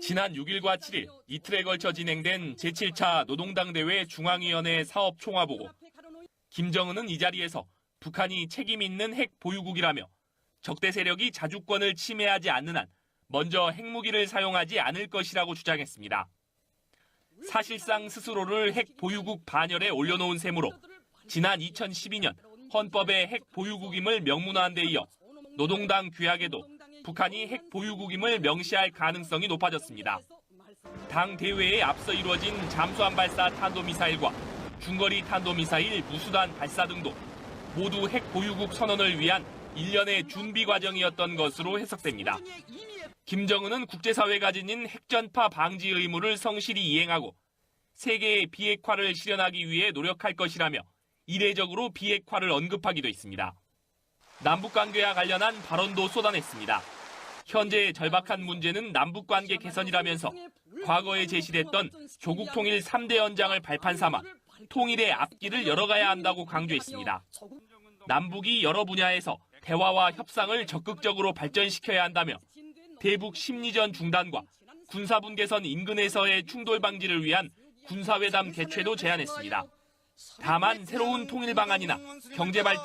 지난 6일과 7일 이틀에 걸쳐 진행된 제7차 노동당 대회 중앙위원회 사업 총화보고 김정은은 이 자리에서 북한이 책임 있는 핵 보유국이라며 적대 세력이 자주권을 침해하지 않는 한 먼저 핵무기를 사용하지 않을 것이라고 주장했습니다. 사실상 스스로를 핵 보유국 반열에 올려놓은 셈으로 지난 2012년 헌법에 핵 보유국임을 명문화한 데 이어 노동당 규약에도 북한이 핵 보유국임을 명시할 가능성이 높아졌습니다. 당 대회에 앞서 이루어진 잠수함 발사 탄도미사일과 중거리 탄도미사일 무수단 발사 등도 모두 핵 보유국 선언을 위한 일련의 준비 과정이었던 것으로 해석됩니다. 김정은은 국제사회가 지닌 핵전파 방지 의무를 성실히 이행하고 세계의 비핵화를 실현하기 위해 노력할 것이라며 이례적으로 비핵화를 언급하기도 했습니다. 남북 관계와 관련한 발언도 쏟아냈습니다. 현재 절박한 문제는 남북 관계 개선이라면서 과거에 제시됐던 조국 통일 3대 연장을 발판 삼아 통일의 앞길을 열어가야 한다고 강조했습니다. 남북이 여러 분야에서 대화와 협상을 적극적으로 발전시켜야 한다며 대북 심리전 중단과 군사분 개선 인근에서의 충돌 방지를 위한 군사회담 개최도 제안했습니다. 다만 새로운 통일 방안이나 경제 발전